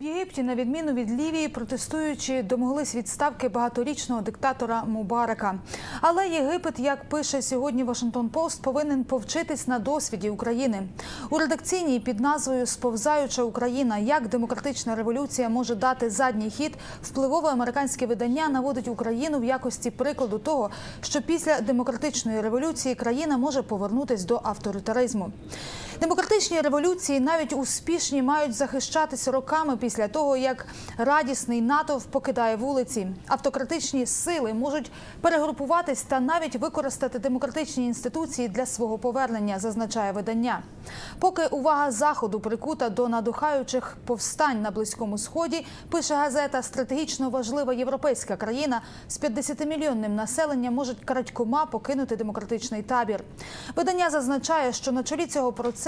В Єгипті, на відміну від Лівії, протестуючі домоглись відставки багаторічного диктатора Мубарака. Але Єгипет, як пише сьогодні Вашингтон Пост, повинен повчитись на досвіді України. У редакційній під назвою Сповзаюча Україна як демократична революція може дати задній хід. Впливове американське видання наводить Україну в якості прикладу того, що після демократичної революції країна може повернутись до авторитаризму. Демократичні революції, навіть успішні, мають захищатися роками після того, як радісний натовп покидає вулиці. Автократичні сили можуть перегрупуватись та навіть використати демократичні інституції для свого повернення, зазначає видання. Поки увага заходу прикута до надухаючих повстань на близькому сході, пише газета стратегічно важлива європейська країна з 50-мільйонним населенням можуть крадькома покинути демократичний табір. Видання зазначає, що на чолі цього процесу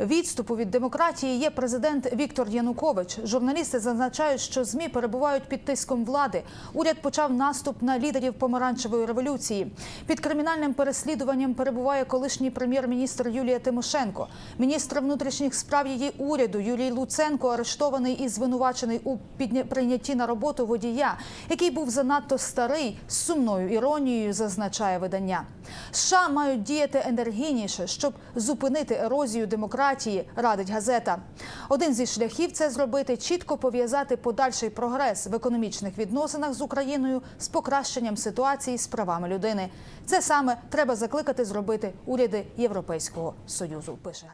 відступу від демократії є президент Віктор Янукович. Журналісти зазначають, що змі перебувають під тиском влади. Уряд почав наступ на лідерів помаранчевої революції. Під кримінальним переслідуванням перебуває колишній прем'єр-міністр Юлія Тимошенко. Міністр внутрішніх справ її уряду Юрій Луценко арештований і звинувачений у прийнятті на роботу водія, який був занадто старий з сумною іронією, зазначає видання. США мають діяти енергійніше, щоб зупинити ерозію демократії, радить газета. Один зі шляхів це зробити чітко пов'язати подальший прогрес в економічних відносинах з Україною з покращенням ситуації з правами людини. Це саме треба закликати зробити уряди Європейського союзу. Пише.